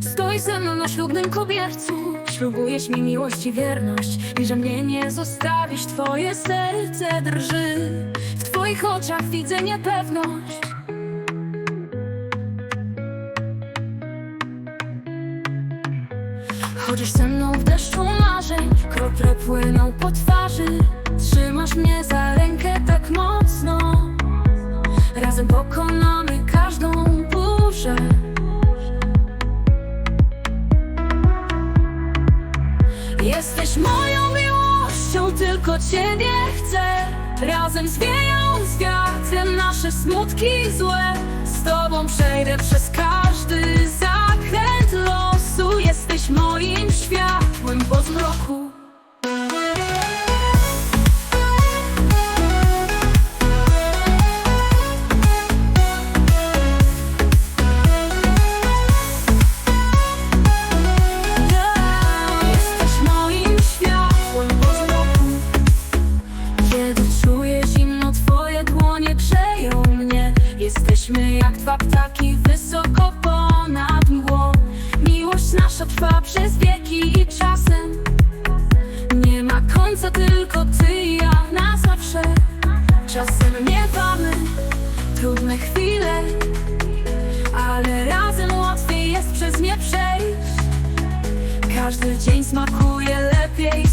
Stoi ze mną na ślubnym kobiercu. Ślubujesz mi miłość i wierność. I że mnie nie zostawisz Twoje serce drży. W twoich oczach widzę niepewność. Chodzisz ze mną w deszczu marzeń. Krople płyną po twarzy. Trzymasz mnie za rękę tak tylko Ciebie chcę. Razem zwieją z nasze smutki złe. Z Tobą przejdę przez Kiedy czuję zimno, twoje dłonie grzeją mnie. Jesteśmy jak dwa ptaki wysoko ponad mgłą Miłość nasza trwa przez wieki i czasem. Nie ma końca, tylko ty i ja na zawsze. Czasem miewamy trudne chwile Ale razem łatwiej jest przez nie przejść. Każdy dzień smakuje lepiej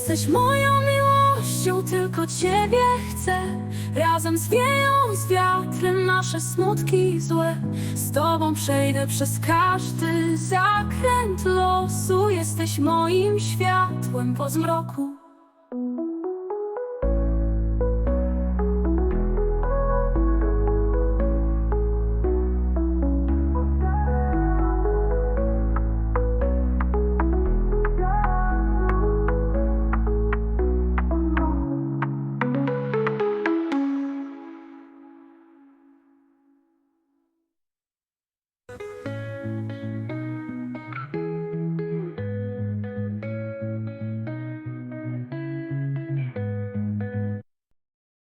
Jesteś moją miłością, tylko Ciebie chcę. Razem zwieją z wiatrem nasze smutki złe. Z Tobą przejdę przez każdy zakręt losu. Jesteś moim światłem po zmroku